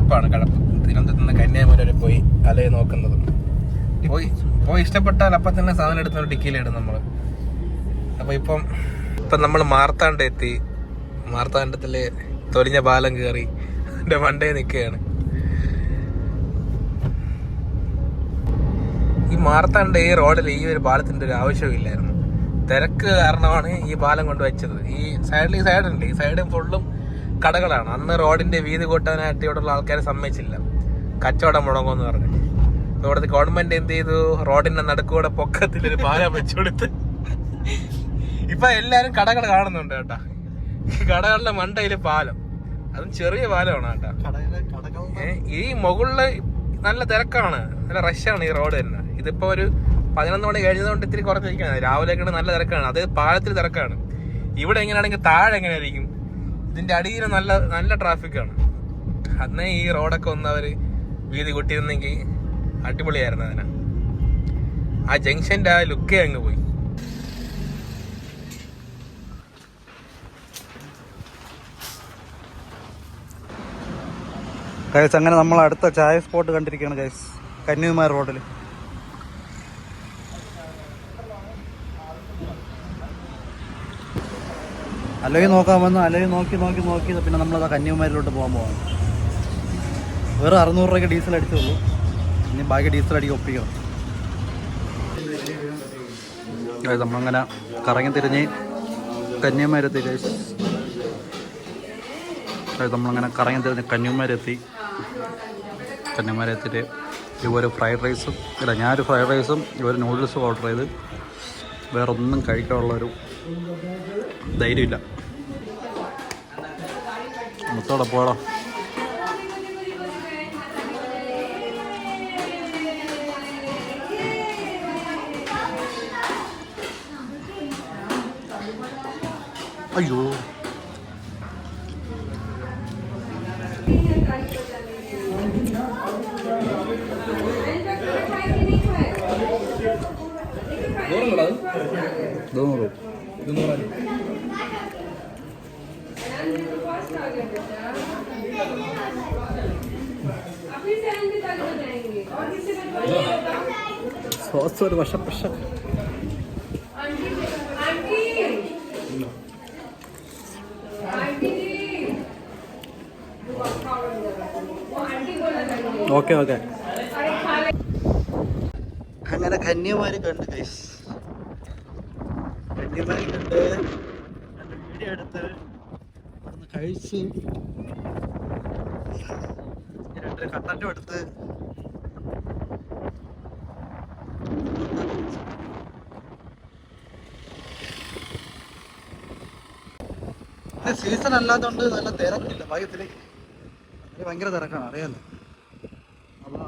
കഴപ്പാണ് കഴപ്പ് തിരുവനന്തപുരത്ത് നിന്ന് കന്യാകുമാരി വരെ പോയി അലയെ നോക്കുന്നത്. പോയി പോയി ഇഷ്ടപ്പെട്ടാൽ അപ്പം തന്നെ സാധനം എടുത്ത് ഡിക്കിയിലിടും നമ്മൾ അപ്പോൾ ഇപ്പം ഇപ്പം നമ്മൾ മാർത്താണ്ഡ എത്തി. മാർത്താണ്ഡത്തിൽ തൊലിഞ്ഞ പാലം കയറി എന്റെ മണ്ടേ നിൽക്കുകയാണ്. ഈ മാർത്താണ്ഡ ഈ റോഡിൽ ഈ ഒരു ബാലത്തിന്റെ ഒരു ആവശ്യമില്ലായിരുന്നു തിരക്ക് കാരണമാണ് ഈ പാലം കൊണ്ട് വെച്ചത്. ഈ സൈഡിൽ ഈ സൈഡുണ്ട്. ഈ സൈഡും ഫുള്ളും കടകളാണ്. അന്ന് റോഡിന്റെ വീതി കൂട്ടാനായിട്ട് ഇവിടെയുള്ള ആൾക്കാരെ സമ്മതിച്ചില്ല. കച്ചവടം മുടങ്ങുമെന്ന് പറഞ്ഞു. ഇവിടുത്തെ ഗവൺമെന്റ് എന്ത് ചെയ്തു? റോഡിന്റെ നടുക്കൂടെ പൊക്കത്തിൽ ഒരു പാലം വെച്ചു കൊടുത്ത് ഇപ്പൊ എല്ലാരും കടകൾ കാണുന്നുണ്ട് കേട്ടാ. കടകളുടെ മണ്ടയിൽ പാലം. അതും ചെറിയ പാലമാണ് കേട്ടാ. ഈ മുകളിൽ നല്ല തിരക്കാണ്. നല്ല റഷാണ് ഈ റോഡ് തന്നെ. ഇതിപ്പോ ഒരു പതിനൊന്ന് മണി കഴിഞ്ഞതുകൊണ്ട് ഇത്തിരി കുറച്ചിരിക്കുകയാണ് രാവിലെ നല്ല തിരക്കാണ്. അത് പാലത്തിൽ തിരക്കാണ്. ഇവിടെ എങ്ങനെയാണെങ്കിൽ താഴെ എങ്ങനെയായിരിക്കും? ഇതിന്റെ അടിയിൽ നല്ല നല്ല ട്രാഫിക്കാണ്. അന്നേ ഈ റോഡൊക്കെ ഒന്ന് അവർ വീതി കൂട്ടിയിരുന്നെങ്കിൽ അടിപൊളിയായിരുന്നു അതിനെ. ആ ജംഗ്ഷന്റെ ആ ലുക്കേ അങ്ങ് പോയി. ഗൈസ് അങ്ങനെ നമ്മൾ അടുത്ത ചായ സ്പോട്ട് കണ്ടിരിക്കുകയാണ് ഗൈസ് കന്യാകുമാരി റോഡിൽ അലോയി നോക്കാൻ വന്ന് അലോയി നോക്കി നോക്കി നോക്കി പിന്നെ നമ്മളത് കന്യാകുമാരിയിലോട്ട് പോകാൻ പോകാം വേറെ അറുന്നൂറ് രൂപയ്ക്ക് ഡീസൽ അടിച്ചുള്ളൂ ഇനി ബാക്കി ഡീസൽ അടിക്ക് ഒപ്പിക്കണം. അതായത് നമ്മളങ്ങനെ കറങ്ങി തിരിഞ്ഞ് കന്യാകുമാരി എത്തി അതായത് നമ്മളങ്ങനെ കറങ്ങി തിരിഞ്ഞ് കന്യാകുമാരി എത്തി കന്യാകുമാരി എത്തിയിട്ട് ഇവർ ഫ്രൈഡ് റൈസും ഇല്ല ഞാനൊരു ഫ്രൈഡ് റൈസും ഇവർ നൂഡിൽസും ഓർഡർ ചെയ്ത് വേറൊന്നും കഴിക്കാനുള്ളൊരു ധൈര്യമില്ല. മൊത്തോടെ പോടോ. അയ്യോ. സോസ് ഒരു വശം പക്ഷ ഓക്കെ ഓക്കെ. അങ്ങനെ കന്യാകുമാരി കണ്ട് കൈസ് കന്യാകുമാരി കണ്ട് കഴിച്ച്. രണ്ട് കട്ടന്റും എടുത്ത്. സീസൺ അല്ലാത്തതുകൊണ്ട് നല്ല തിരക്കില്ല ഭാഗ്യത്തിലേക്ക് ഭയങ്കര തിരക്കാണ് അറിയാലോ. അപ്പൊ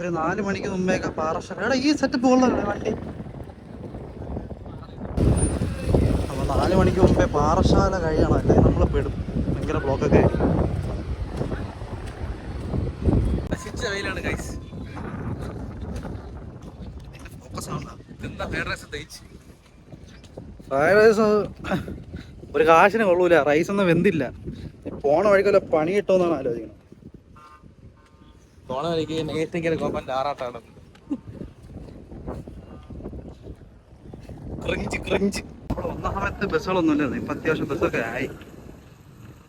ഒരു നാല് മണിക്ക് മുമ്പേക്കെ പാറശാല എടാ ഈ സെറ്റപ്പ് ഉള്ളതല്ലേ വണ്ടി? അപ്പൊ നാല് മണിക്ക് പാറശാല കഴിയണം അല്ലെങ്കിൽ നമ്മൾ പെടും. ഭയങ്കര ബ്ലോക്കൊക്കെ ആയിരിക്കും. നശിച്ച വെയിലാണ് ഗൈസ് ഫ്രൈഡ് റൈസ് ഒരു കാശിന് കൊള്ളൂല. റൈസ് ഒന്നും വെന്തില്ല. പോണ പോണ വഴിക്കല്ല പണി കിട്ടുമെന്നാണ് ആലോചിക്കുന്നത്. പോണ വഴിക്ക് നേരത്തെ കോപ്പന്റെ ആറാട്ടാണ്. Cringe cringe. വന്ന സമയത്ത് ബസ്സുകളൊന്നും ഇല്ലായിരുന്നു ഇപ്പൊ അത്യാവശ്യം ബസ്സൊക്കെ ആയി.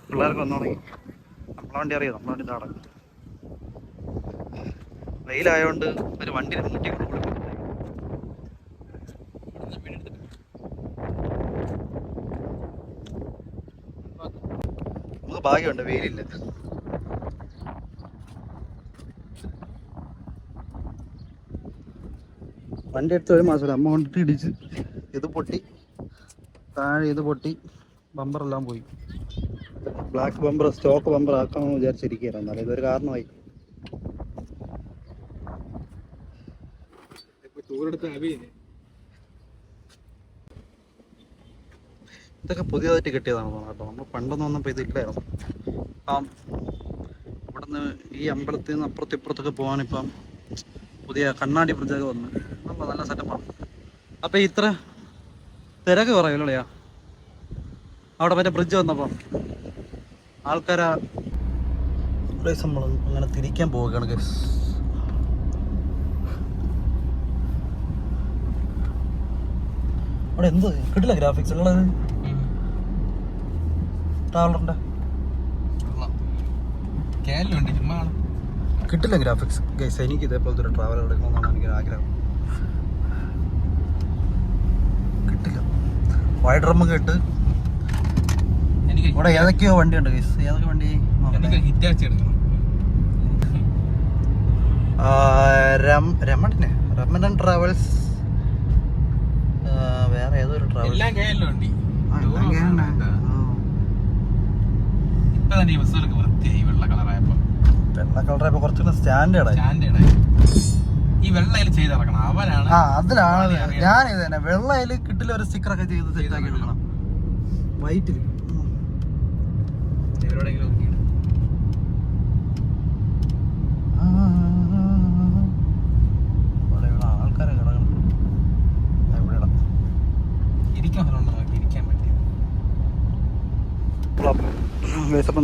പിള്ളേർക്ക് വന്നു തുടങ്ങി നമ്മളെ വണ്ടി അറിയാം? നമ്മളെ വണ്ടി നടക്കും വെയിലായതുകൊണ്ട് ഒരു വണ്ടി മുട്ടി നമുക്ക് ഭാഗ്യമുണ്ട് വെയിലില്ല. വണ്ടി എടുത്ത് ഒരു മാസം അമ്മ കൊണ്ടിട്ട് ഇടിച്ച് ഇത് പൊട്ടി. താഴെ ഇത് പൊട്ടി ബമ്പർ എല്ലാം പോയി. ബ്ലാക്ക് ബമ്പർ സ്റ്റോക്ക് ബമ്പർ ആക്കാമെന്ന് വിചാരിച്ചിരിക്കുകയാണ്. എന്നാലും ഇതൊരു കാരണമായി. ഇതൊക്കെ പുതിയതായിട്ട് കിട്ടിയതാണ് തോന്നുന്നു കേട്ടോ. നമ്മൾ പണ്ടൊന്നും വന്നപ്പോൾ ഇതില്ലായിരുന്നു അപ്പം ഇവിടുന്ന് ഈ അമ്പലത്തിൽ നിന്ന് അപ്പുറത്ത് ഇപ്പുറത്തൊക്കെ പോകാൻ ഇപ്പം പുതിയ കണ്ണാടി ബ്രിഡ്ജൊക്കെ വന്ന്. നല്ല നല്ല സെറ്റപ്പാണ് അപ്പോൾ ഇത്ര തിരക്ക് കുറയല്ലോളിയാ അവിടെ മറ്റേ ബ്രിഡ്ജ് വന്നപ്പോ. ആൾക്കാരാ. നമ്മൾ അങ്ങനെ തിരിക്കാൻ പോവുകയാണ് ഗസ് അവിടെ എന്ത് കിട്ടില്ല ഗ്രാഫിക്സ് ഉള്ളത്? ട്രാവലറിന്റെ. കിട്ടില്ല ഗ്രാഫിക്സ് ഗൈസ് എനിക്ക് ഇതേപോലത്തെ ഒരു ട്രാവലർ എടുക്കണമെന്നാണ് എനിക്ക് ആഗ്രഹം വൈഡ് ഡ്രമ്മ് കേട്ട് ഇവിടെ ഏതൊക്കെയോ വണ്ടിയുണ്ട് ഗൈസ് ഏതൊക്കെ വണ്ടി രമണനെ. രമണൻ ട്രാവൽസ്. വേറെ ഏതൊരു ട്രാവൽസ് വെള്ള കളറായപ്പോ. കുറച്ചുകൂടെ സ്റ്റാൻഡേർഡ് ആയി. സ്റ്റാൻഡേർഡായി ഈ വെള്ളയിൽ ചെയ്തിറക്കണം അവനാണ് ആ അതിലാണ്. ഞാൻ ഇത് തന്നെ വെള്ളയിൽ കിട്ടില്ല ഒരു സ്റ്റിക്കർ ഒക്കെ ചെയ്ത് സെറ്റ് ആക്കി എടുക്കണം. വൈറ്റിൽ. ആൾക്കാരെ കിടക്കണം. ഇരിക്കാൻ പറ്റിയത്.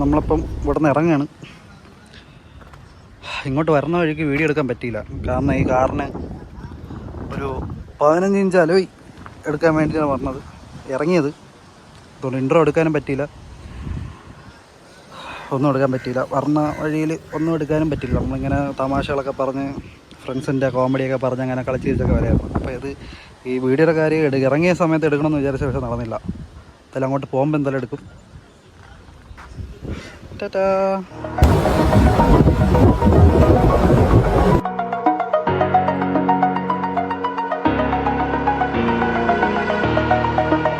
നമ്മളിപ്പം ഇവിടെ നിന്ന് ഇറങ്ങാണ്. ഇങ്ങോട്ട് വരുന്ന വഴിക്ക് വീഡിയോ എടുക്കാൻ പറ്റിയില്ല. കാരണം ഈ കാറിന് ഒരു പതിനഞ്ച് ഇഞ്ച് അലോയ് എടുക്കാൻ വേണ്ടിയിട്ടാണ് പറഞ്ഞത്. ഇറങ്ങിയത്. അതുകൊണ്ട് ഇൻട്രോ എടുക്കാനും പറ്റിയില്ല. ഒന്നും എടുക്കാൻ പറ്റിയില്ല. വർണ വഴിയിൽ ഒന്നും എടുക്കാനും പറ്റില്ല നമ്മളിങ്ങനെ തമാശകളൊക്കെ പറഞ്ഞ് ഫ്രണ്ട്സിന്റെ കോമഡിയൊക്കെ പറഞ്ഞ് അങ്ങനെ കളിച്ച് ചിരിച്ചൊക്കെ വരായിരുന്നു. അപ്പോൾ ഇത് ഈ വീഡിയോയുടെ കാര്യം ഇറങ്ങിയ സമയത്ത് എടുക്കണമെന്ന് വിചാരിച്ച പക്ഷേ നടന്നില്ല. എന്തായാലും അങ്ങോട്ട് പോകുമ്പോൾ എന്തായാലും എടുക്കും. Tata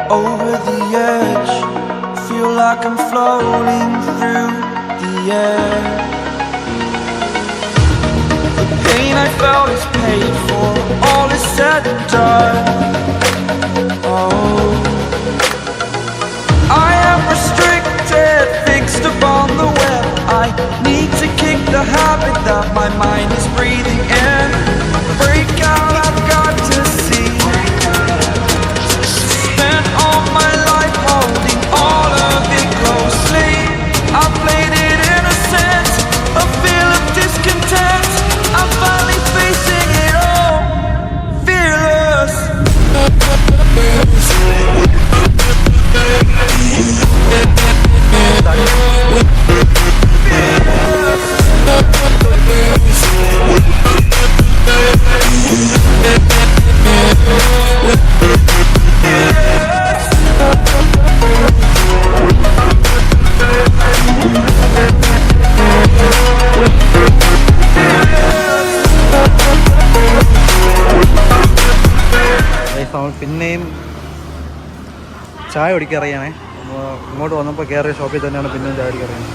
over the edge. Feel like I'm floating through the air. The pain I felt is paid for, all is said and done. Oh, I am restricted, fixed upon the web. I need to kick the habit that my mind is breathing in. Break out, നമ്മൾ പിന്നെയും ചായ കുടിക്കാൻ അറിയാണേ ഇങ്ങോട്ട് വന്നപ്പോൾ കയറിയ ഷോപ്പിൽ തന്നെയാണ് പിന്നെയും ചായ അറിയുന്നത്.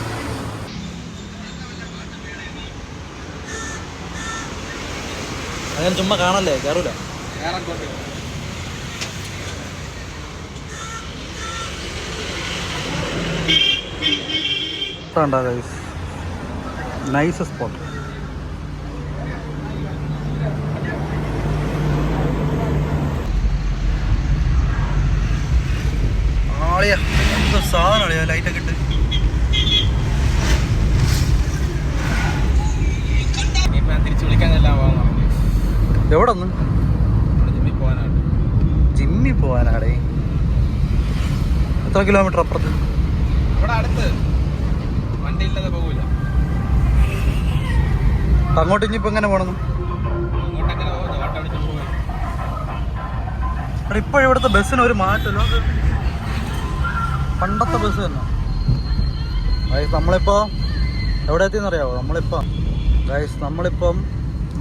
അങ്ങനെ ചുമ്മാ കാണല്ലേ? കയറൂല? നൈസ് സ്പോട്ട് എന്ത് സാധനം അളിയാ ലൈറ്റൊക്കെ ഇട്ട്. ഇനിയിപ്പോ എവിടെ ഒന്ന്? ജിമ്മിൽ പോകാനാടേ എത്ര കിലോമീറ്റർ അപ്പുറത്ത്? ഇവിടെ അടുത്ത്. വണ്ടി ഇല്ലാതെ പോകൂല. അങ്ങോട്ട് എങ്ങനെ പോകണം അങ്ങോട്ട് എങ്ങനെ പോകുന്നു ഓട്ടോ അടിച്ച് പോകും ഇവിടുത്തെ ബസ്സിന് ഒരു മാറ്റമല്ലോ പണ്ടത്തെ ബസ് തന്നെ. ഗൈസ് നമ്മളിപ്പോൾ എവിടെ എത്തിയെന്നറിയാവോ? നമ്മളിപ്പം ഗൈസ് നമ്മളിപ്പം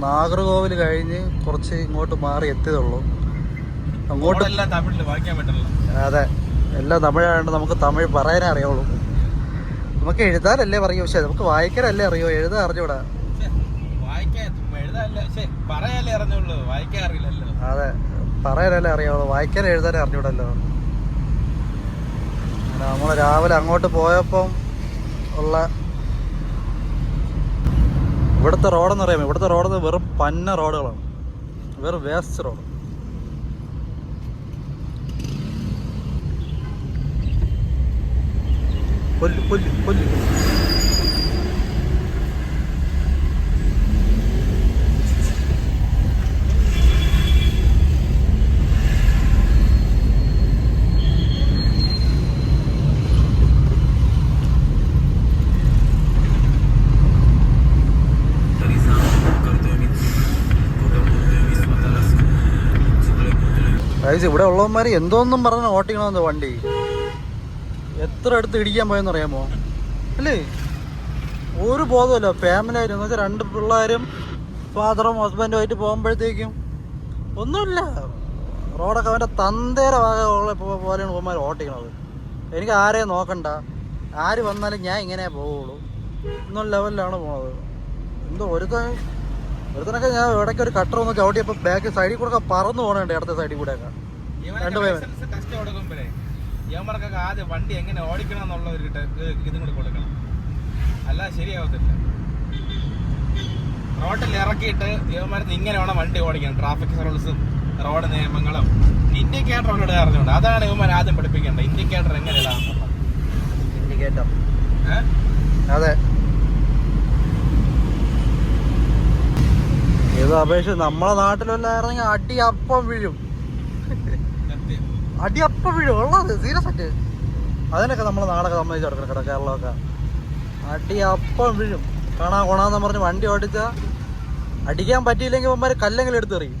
നാഗർകോവിൽ കഴിഞ്ഞ് കുറച്ച് ഇങ്ങോട്ട് മാറി എത്തിയതുള്ളൂ അങ്ങോട്ട് അതെ എല്ലാം തമിഴായതുകൊണ്ട് നമുക്ക് തമിഴ് പറയാനേ അറിയുള്ളൂ. നമുക്ക് എഴുതാനല്ലേ പറയൂ പക്ഷേ നമുക്ക് വായിക്കാനല്ലേ അറിയോ. എഴുതാൻ അറിഞ്ഞൂടാ. അതെ പറയാനല്ലേ അറിയാവുള്ളൂ വായിക്കാൻ എഴുതാനേ അറിഞ്ഞൂടല്ലോ. നമ്മൾ രാവിലെ അങ്ങോട്ട് പോയപ്പം ഉള്ള ഇവിടുത്തെ റോഡെന്ന് പറയുമ്പോൾ ഇവിടുത്തെ റോഡ് വെറും പന്ന റോഡുകളാണ്. വെറും വേസ്റ്റ് റോഡ് കൊല്ലു കൊല്ലു കൊല്ലു. ഗൈസ് ഇവിടെ ഉള്ളവന്മാർ എന്തോന്നും പറഞ്ഞ ഓട്ടിക്കണമെന്ന് വണ്ടി. എത്ര അടുത്ത് ഇടിക്കാൻ പോയെന്ന് അറിയാമോ? അല്ലേ? ഒരു ബോധമല്ല ഫാമിലി ആയിട്ട് എന്ന് വെച്ചാൽ രണ്ട് പിള്ളേരും ഫാദറും ഹസ്ബൻഡും ആയിട്ട് പോകുമ്പോഴത്തേക്കും ഒന്നുമില്ല. റോഡൊക്കെ അവന്റെ തന്തേര ഭാഗമുള്ള പോലെയാണ് പോകുമ്പോൾ ഓട്ടിക്കണത്. എനിക്ക് ആരെയും നോക്കണ്ട. ആര് വന്നാലും ഞാൻ ഇങ്ങനെ പോവുള്ളൂ. എന്നുള്ള ലെവലിലാണ് പോണത്. എന്തോ ഒരുത്തൻ ഒരുത്തനൊക്കെ ഞാൻ ഇടയ്ക്ക് ഒരു കട്ടർ ഒന്ന് ചവിട്ടിയപ്പോൾ ബാക്ക് സൈഡിൽ കൂടെ ഒക്കെ പറന്നു പോകണുണ്ട് അടുത്ത സൈഡിൽ കൂടെ ഒക്കെ. ടെസ്റ്റ് കൊടുക്കുമ്പോഴേ ആദ്യം വണ്ടി എങ്ങനെ ഓടിക്കണം എന്നുള്ള ഒരു ടെ- ഇതും കൂടി കൊടുക്കണം. അല്ലാതെ ശരിയാവത്തില്ല. റോഡിൽ ഇറക്കിയിട്ട് യവന്മാരത്ത് ഇങ്ങനെ വേണം വണ്ടി ഓടിക്കണം ട്രാഫിക് റൂൾസും റോഡ് നിയമങ്ങളും. ഇൻഡിക്കേറ്റർ അവരോട് അറിഞ്ഞുകൊണ്ട് അതാണ് യവന്മാർ ആദ്യം പഠിപ്പിക്കേണ്ടത്. ഇൻഡിക്കേറ്റർ എങ്ങനെ ഇടാൻ ഇൻഡിക്കേറ്റർ അതെ. ഇത് അപേക്ഷ നമ്മളെ നാട്ടിലല്ലായിരുന്നെങ്കിൽ അടി അപ്പം വീഴും. അടി അപ്പം വീഴും. ഉള്ളത് സീരിയസ് ആയിട്ട്. അതിനൊക്കെ നമ്മളെ നാടൊക്കെ സമ്മതിച്ച് കൊടുക്കണം കേട്ടോ കേരളമൊക്കെ. അടി അപ്പം വീഴും. കാണാ കൊണാന്ന് പറഞ്ഞ് വണ്ടി ഓടിച്ച അടിക്കാൻ പറ്റിയില്ലെങ്കിൽ ഇവന്മാര് കല്ലെങ്കിലും എടുത്തെറിയും.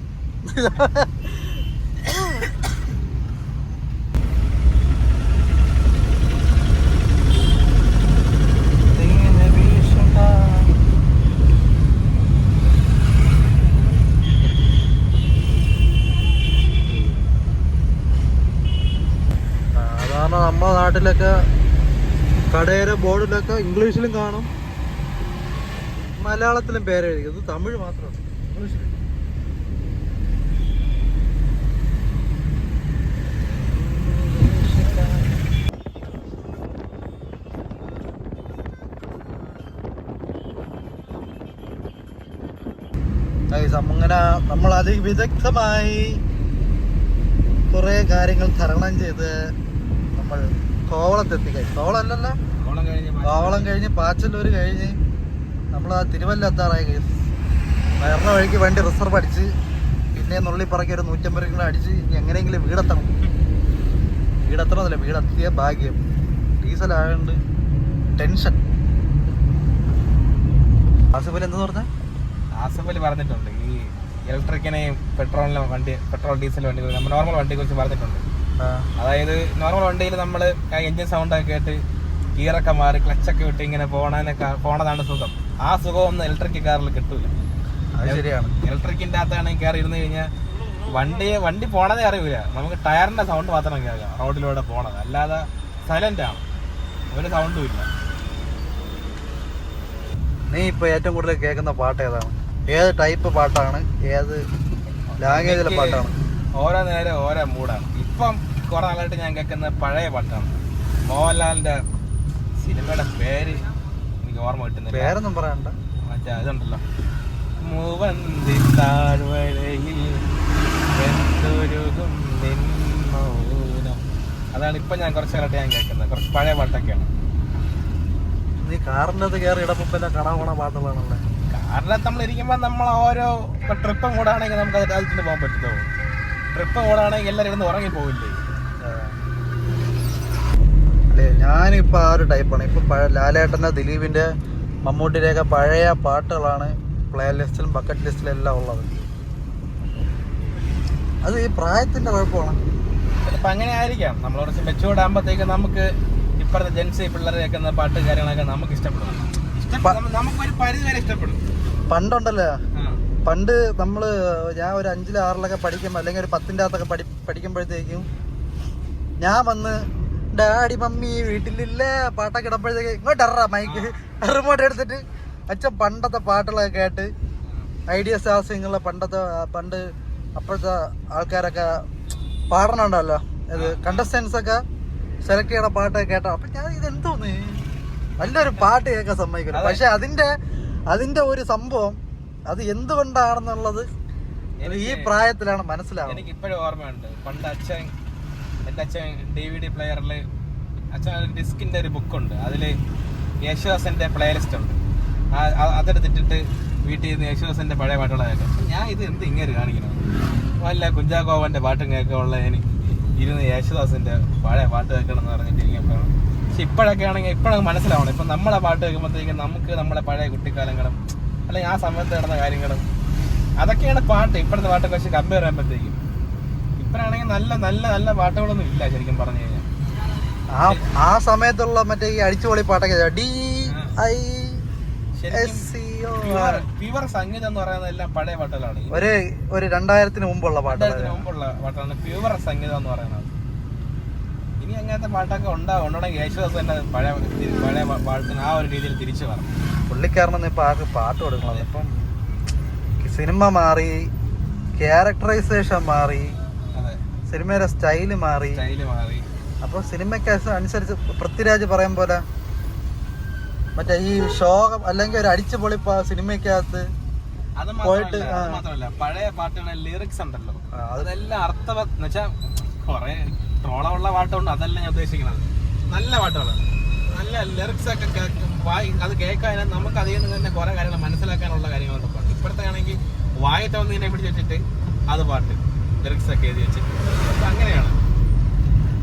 നമ്മുടെ നാട്ടിലൊക്കെ കടയുടെ ബോർഡിലൊക്കെ ഇംഗ്ലീഷിലും കാണും. മലയാളത്തിലും പേരെഴുതി ഇത് തമിഴ് മാത്രമാണ് ഇംഗ്ലീഷിൽ അങ്ങനെ നമ്മൾ അതിവിദഗ്ധമായി കുറേ കാര്യങ്ങൾ തരണം ചെയ്ത് നമ്മൾ കോവളത്തെത്തിക്കായി കോവളമല്ലല്ലോ കോവളം കഴിഞ്ഞ് പാച്ചല്ലൂർ കഴിഞ്ഞ് നമ്മൾ ആ തിരുവല്ല എത്താറായി കഴിഞ്ഞു വയറിന വഴിക്ക് വണ്ടി റിസർവ് അടിച്ച് പിന്നെ നുള്ളിപ്പറക്കി ഒരു നൂറ്റമ്പത് കിലോ അടിച്ച് ഇനി എങ്ങനെയെങ്കിലും വീടെത്തണം. വീടെത്തണമെന്നില്ല വീടെത്തിയ ഭാഗ്യം. ഡീസൽ ആയതുകൊണ്ട് ടെൻഷൻ. ആസിഫലി എന്താ പറഞ്ഞ? ആസഫലി പറഞ്ഞിട്ടുണ്ട്. ഈ ഇലക്ട്രിക്കിനെയും പെട്രോളിനെ വണ്ടി പെട്രോൾ ഡീസൽ വണ്ടി നമ്മൾ നോർമൽ വണ്ടിയെ കുറിച്ച് പറഞ്ഞിട്ടുണ്ട്. അതായത് നോർമൽ വണ്ടിയിൽ നമ്മൾ എഞ്ചിൻ സൗണ്ട് ഒക്കെ ആയിട്ട് ഗിയറൊക്കെ മാറി ക്ലച്ചൊക്കെ വിട്ട് ഇങ്ങനെ പോണതിനൊക്കെ പോണതാണ് സുഖം. ആ സുഖം സുഖമൊന്നും ഇലക്ട്രിക് കാറിൽ കിട്ടൂല. ശരിയാണ്. ഇലക്ട്രിക്കിന്റെ അകത്താണെങ്കിൽ കയറി ഇരുന്ന് കഴിഞ്ഞാൽ വണ്ടി വണ്ടി പോണതേ അറിയൂല. നമുക്ക് ടയറിന്റെ സൗണ്ട് മാത്രം കേൾക്കാം. റോഡിലൂടെ പോണത്. അല്ലാതെ സൈലന്റ് ആണ്. ഒരു സൗണ്ടും ഇല്ല. നീ ഇപ്പൊ ഏറ്റവും കൂടുതൽ കേൾക്കുന്ന പാട്ട് ഏതാണ്? ഏത് ടൈപ്പ് പാട്ടാണ്? ഏത് ലാംഗ്വേജിലെ പാട്ടാണ്? ഓരോ നേരം ഓരോ മൂഡാണ് ഇപ്പം കുറെ നാളായിട്ട് ഞാൻ കേൾക്കുന്ന പഴയ പാട്ടാണ്. മോഹൻലാലിന്റെ സിനിമയുടെ പേര് എനിക്ക് ഓർമ്മ കിട്ടുന്നില്ല. പേരൊന്നും പറയണ്ട മറ്റേ ഇതുണ്ടല്ലോ. മൂവന്തി താഴ്വരയിൽ. അതാണ് ഇപ്പൊ ഞാൻ കുറച്ച് കാലമായിട്ട് ഞാൻ കേൾക്കുന്നത്. കുറച്ച് പഴയ പാട്ടൊക്കെയാണ്. നീ കാറിന്റെ അത് കയറി ഇടപ്പം കട പോണ പാട്ടുകളാണല്ലേ? കാറിനകത്ത് നമ്മൾ ഇരിക്കുമ്പോൾ നമ്മൾ ഓരോ ട്രിപ്പും കൂടാണെങ്കിൽ നമുക്ക് അത് കാലത്തിന് പോകാൻ പറ്റുമോ ട്രിപ്പ് കൂടാണെങ്കിൽ എല്ലാവരും ഇരുന്ന് ഉറങ്ങി പോവില്ലേ അല്ലേ? ഞാനിപ്പോൾ ആ ഒരു ടൈപ്പാണ് ഇപ്പോൾ പഴയ ലാലേട്ടന്റെ ദിലീപിന്റെ മമ്മൂട്ടിയുടെയൊക്കെ പഴയ പാട്ടുകളാണ് പ്ലേ ലിസ്റ്റിലും ബക്കറ്റ് ലിസ്റ്റിലും എല്ലാം ഉള്ളത്. അത് ഈ പ്രായത്തിന്റെ കുഴപ്പമാണ്? ചിലപ്പോൾ അങ്ങനെ ആയിരിക്കാം നമ്മൾ കുറച്ച് മെച്ചൂർഡ് ആകുമ്പോഴത്തേക്ക് നമുക്ക് ഇപ്പോഴത്തെ ജെൻസ് പിള്ളേർ കേൾക്കുന്ന പാട്ട് കാര്യങ്ങളൊക്കെ നമുക്ക് ഇഷ്ടപ്പെടും. ഇഷ്ടപ്പെടും. നമുക്കൊരു പരിധി വരെ ഇഷ്ടപ്പെടും. പണ്ടുണ്ടല്ലോ. പണ്ട് നമ്മൾ ഞാൻ ഒരു അഞ്ചിലും ആറിലൊക്കെ പഠിക്കുമ്പോൾ അല്ലെങ്കിൽ ഒരു പത്തിന്റെ അകത്തൊക്കെ പഠി പഠിക്കുമ്പോഴത്തേക്കും ഞാൻ വന്ന് ഡാഡി മമ്മി വീട്ടിലില്ല. പാട്ടൊക്കെ ഇടുമ്പോഴത്തേക്ക് ഇങ്ങോട്ട് ഇറ മൈക്ക് റിമോട്ട് എടുത്തിട്ട് അച്ഛൻ പണ്ടത്തെ പാട്ടുകളൊക്കെ കേട്ട് ഐഡിയ സിംഗുള്ള പണ്ടത്തെ പണ്ട് അപ്പോഴത്തെ ആൾക്കാരൊക്കെ പാടണുണ്ടല്ലോ. ഇത് കണ്ടസ്റ്റൻസ് ഒക്കെ സെലക്ട് ചെയ്യണ പാട്ടൊക്കെ കേട്ടോ. അപ്പൊ ഞാൻ ഇത് എന്തോന്ന് നല്ലൊരു പാട്ട് കേൾക്കാൻ സമ്മതിക്കില്ല. പക്ഷെ അതിന്റെ അതിന്റെ ഒരു സംഭവം അത് എന്തുകൊണ്ടാണെന്നുള്ളത് ഈ പ്രായത്തിലാണ് മനസ്സിലാവുന്നത്. എനിക്ക് ഇപ്പോഴും ഓർമ്മയുണ്ട്. പണ്ട് അച്ഛൻ എന്റെ അച്ഛൻ ഡി വി ഡി പ്ലെയറിൽ അച്ഛൻ ഡിസ്കിന്റെ ഒരു ബുക്കുണ്ട് അതിൽ യേശുദാസിന്റെ പ്ലേലിസ്റ്റ് ഉണ്ട്. ആ- ആ- അതെടുത്തിട്ടിട്ട് വീട്ടിൽ നിന്ന് യേശുദാസിന്റെ പഴയ പാട്ടുകളായിരുന്നു കേൾക്കാം. ഞാൻ ഇത് എന്ത് ഇങ്ങനെ കാണിക്കണം? വല്ല കുഞ്ചാക്കോവന്റെ പാട്ടും കേൾക്കാനുള്ള ഇനി ഇരുന്ന് യേശുദാസിന്റെ പഴയ പാട്ട് കേൾക്കണം എന്ന് പറഞ്ഞിട്ട് ഇരിക്കുമ്പോഴാണ് പക്ഷെ ഇപ്പോഴൊക്കെ ആണെങ്കിൽ ഇപ്പോഴൊക്കെ മനസ്സിലാവണം. ഇപ്പം നമ്മളെ പാട്ട് കേൾക്കുമ്പോഴത്തേക്കും നമുക്ക് നമ്മളെ പഴയ കുട്ടിക്കാലങ്ങളും അല്ലെങ്കിൽ ആ സമയത്ത് നടന്ന കാര്യങ്ങളും അതൊക്കെയാണ് പാട്ട്. ഇപ്പോഴത്തെ പാട്ടൊക്കെ വെച്ച് കമ്പയർ ചെയ്യുമ്പോഴത്തേക്കും ഇപ്പോഴാണെങ്കിൽ നല്ല നല്ല നല്ല പാട്ടുകളൊന്നും ഇല്ല ശരിക്കും പറഞ്ഞു കഴിഞ്ഞാൽ. ആ ആ സമയത്തുള്ള മറ്റേ ഈ അടിച്ചുപൊളി പാട്ടൊക്കെ ഡി ഐ പ്യുവർ സംഗീതം എന്ന് പറയുന്നത് എല്ലാം പഴയ പാട്ടുകളാണ്. ഒരു ഒരു രണ്ടായിരത്തിന് മുമ്പുള്ള രണ്ടായിരത്തിന് മുമ്പുള്ള പാട്ടാണ് പ്യുവർ സംഗീതം എന്ന് പറയുന്നത്. ഇനി അങ്ങനത്തെ പാട്ടൊക്കെ ഉണ്ടാവും ഉണ്ടെങ്കിൽ യേശുദാസ് തന്നെ പഴയ പഴയ പാട്ടിന് ആ ഒരു രീതിയിൽ തിരിച്ചു പറഞ്ഞു പുള്ളിക്കാരനൊന്നും ഇപ്പൊ ആർക്ക് പാട്ട് കൊടുക്കണം ഇപ്പം സിനിമ മാറി ക്യാരക്ടറൈസേഷൻ മാറി സിനിമയുടെ സ്റ്റൈൽ മാറി. സ്റ്റൈൽ മാറി. അപ്പൊ സിനിമയ്ക്ക് അനുസരിച്ച് പൃഥ്വിരാജ് പറയും പോലെ മറ്റേ ഈ ശോകം അല്ലെങ്കിൽ ഒരു അടിച്ചുപൊളി സിനിമയ്ക്കകത്ത് പോയിട്ട്, മാത്രമല്ല പഴയ പാട്ടുകളുടെ ലിറിക്സ് ഉണ്ടല്ലോ. അതെല്ലാം അർത്ഥവ എന്നുവെച്ചാൽ കൊറേ ട്രോളമുള്ള പാട്ടുണ്ട് അതല്ല ഞാൻ ഉദ്ദേശിക്കുന്നത്. നല്ല പാട്ടുകളാണ് നല്ല ലിറിക്സ് ഒക്കെ അത് കേൾക്കാൻ നമുക്ക് അതിൽ നിന്ന് തന്നെ കുറെ കാര്യങ്ങൾ മനസ്സിലാക്കാനുള്ള കാര്യങ്ങളൊക്കെ പാട്ട് ഇപ്പോഴത്തെ ആണെങ്കിൽ വായി തോന്നിനെ ഇതിനെ വെച്ചിട്ട് അത് പാട്ട്. ലിറിക്സ് ഒക്കെ എഴുതി വെച്ച് അപ്പൊ അങ്ങനെയാണ്.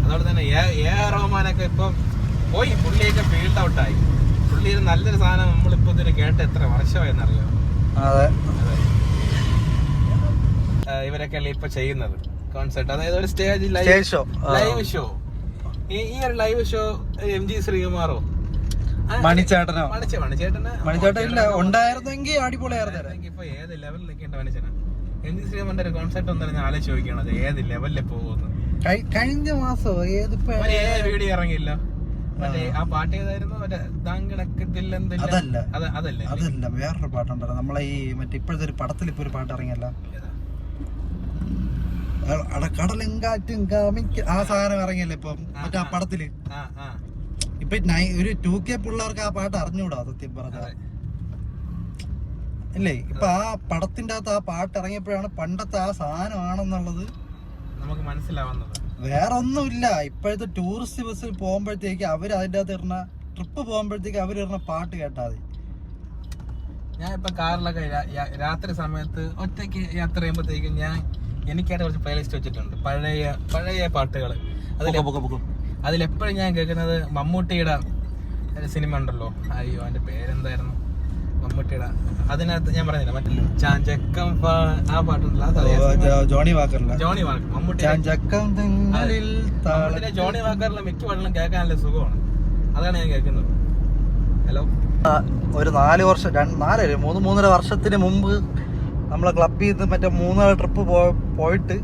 അതുകൊണ്ട് തന്നെ എ എ റഹ്മാനൊക്കെ ഇപ്പം പോയി. പുള്ളിയൊക്കെ ഫീൽഡ് ഔട്ടായി പുള്ളി ഒരു നല്ലൊരു സാധനം നമ്മളിപ്പോൾ ഇതിന് കേട്ട് എത്ര വർഷമായെന്നറിയോ? അതെ. ആ, ഇവരൊക്കെയല്ലേ ഇപ്പൊ ചെയ്യുന്നത്? കോൺസെർട്ട് അതായത് ഒരു stage live show live show ഈ ഒരു ലൈവ് ഷോ എം ജി ശ്രീകുമാറോ? മണിച്ചേട്ടനോ? മണിച്ച മണിച്ചേട്ടന് മണിച്ചേട്ടൻ ഇല്ല ഉണ്ടായിരുന്നെങ്കിൽ അടിപൊളിയായിരുന്നു. ഇപ്പൊ ഏത് ലെവലിൽ നിൽക്കേണ്ട മനുഷ്യനാ എം ശ്രീമന്റെ ഒരു കോൺസെപ്റ്റ് ഒന്നും ഞാൻ ആലോചിച്ച് നോക്കിയാണത് ഏത് ലെവലിൽ പോകുന്നു? കഴിഞ്ഞ മാസോ? ഏതിപ്പോ? വീഡിയോ ഇറങ്ങിയില്ല. മറ്റേ ആ പാട്ട് ഏതായിരുന്നു? മറ്റേ താങ്കണക്കത്തില്ലെന്തില്ല അതല്ല. അതല്ല? അതല്ല. വേറൊരു പാട്ടുണ്ടല്ലോ. നമ്മളെ ഈ മറ്റേ ഇപ്പോഴത്തെ ഒരു പടത്തിൽ ഇപ്പൊ ഒരു പാട്ട് ഇറങ്ങിയല്ല? കടലും കാറ്റും കാമിക്ക ആ സാധനം ഇറങ്ങിയല്ലേ ഇപ്പൊ. മറ്റേ ആ പടത്തിൽ. ഇപ്പൊ ഒരു ടു കെ പിള്ളേർക്ക് ആ പാട്ട് അറിഞ്ഞൂടാ സത്യം പറഞ്ഞ. അതെ ഇല്ലേ? ഇപ്പൊ ആ പടത്തിന്റെ അകത്ത് ആ പാട്ട് ഇറങ്ങിയപ്പോഴാണ് പണ്ടത്തെ ആ സാധനമാണെന്നുള്ളത് നമുക്ക് മനസ്സിലാവുന്നത്. വേറെ ഒന്നുമില്ല ഇപ്പോഴത്തെ ടൂറിസ്റ്റ് ബസ്സിൽ പോകുമ്പോഴത്തേക്ക് അവർ അതിന്റെ അകത്ത് ഇടുന്ന ട്രിപ്പ് പോകുമ്പോഴത്തേക്ക് അവർ ഇടുന്ന പാട്ട് കേട്ടാൽ മതി. ഞാൻ ഇപ്പൊ കാറിലൊക്കെ രാത്രി സമയത്ത് ഒറ്റയ്ക്ക് യാത്ര ചെയ്യുമ്പോഴത്തേക്കും ഞാൻ എനിക്കായിട്ട് കുറച്ച് പ്ലേലിസ്റ്റ് വെച്ചിട്ടുണ്ട്. പഴയ പഴയ പാട്ടുകൾ അതിൽ അതിലെപ്പോഴും ഞാൻ കേൾക്കുന്നത് മമ്മൂട്ടിയുടെ സിനിമ ഉണ്ടല്ലോ. അയ്യോ അതിന്റെ പേരെന്തായിരുന്നു? മമ്മൂട്ടിയുടെ. അതിനകത്ത് ഞാൻ പറഞ്ഞില്ല മറ്റേ ചാഞ്ചക്കം ആ പാട്ടുണ്ടല്ലോ ജോണി വാക്കറില്ല ജോണി വാക്കർ മമ്മൂട്ടി. ചാഞ്ചക്കം ജോണി വാക്കറിലെ മിക്ക പാട്ടിലും കേൾക്കാൻ നല്ല സുഖമാണ്. അതാണ് ഞാൻ കേൾക്കുന്നത്. ഹലോ? ഒരു നാല് വർഷം രണ്ട് നാലര മൂന്ന് മൂന്നര വർഷത്തിന് മുമ്പ് നമ്മളെ ക്ലബിൽ നിന്ന് മറ്റേ മൂന്നാൽ ട്രിപ്പ് പോയിട്ട്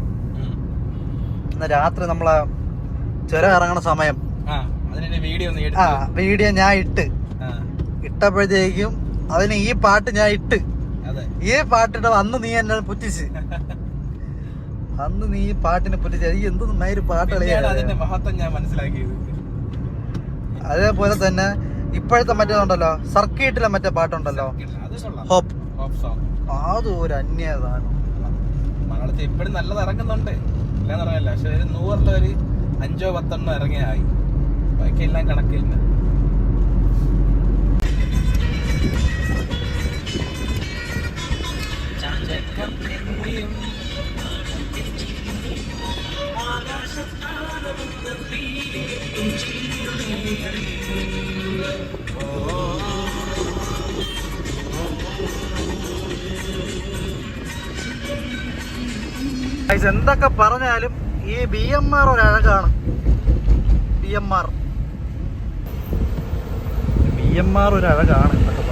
രാത്രി നമ്മളെ ചുരം ഇറങ്ങണ സമയം. വീഡിയോ ഞാൻ ഇട്ട്. ഇട്ടപ്പോഴത്തേക്കും അതിന് ഈ പാട്ട് ഞാൻ ഇട്ട്. ഈ പാട്ടിട്ട് അന്ന് നീ എന്നെ പുറ്റിച്ച്. അന്ന് നീ ഈ പാട്ടിനെ പുറ്റിച്ച്. ഈ എന്ത് നന്നായൊരു പാട്ട് പിന്നെയാണ് അതിന്റെ കളിയാണ് മഹത്വം ഞാൻ മനസ്സിലാക്കിയത്. അതേപോലെ തന്നെ ഇപ്പോഴത്തെ മറ്റേതുണ്ടല്ലോ സർക്കിട്ടിലെ മറ്റേ പാട്ടുണ്ടല്ലോ. ഹോപ്പ്. അതും ഒരു അന്യതാണ് മലയാളത്തിൽ ഇപ്പോഴും നല്ലത് ഇറങ്ങുന്നുണ്ട്. ഇല്ലെന്ന് പറയല്ല പക്ഷെ ഒരു നൂറിൽ ഒരു അഞ്ചോ പത്തെണ്ണോ ഇറങ്ങിയായി. ബാക്കിയെല്ലാം കണക്കില്ല. എന്തൊക്കെ പറഞ്ഞാലും ഈ ബി എം ആർ ഒരു അഴകാണ് B M R B M R ഒരു അഴകാണ് എന്നൊക്കെ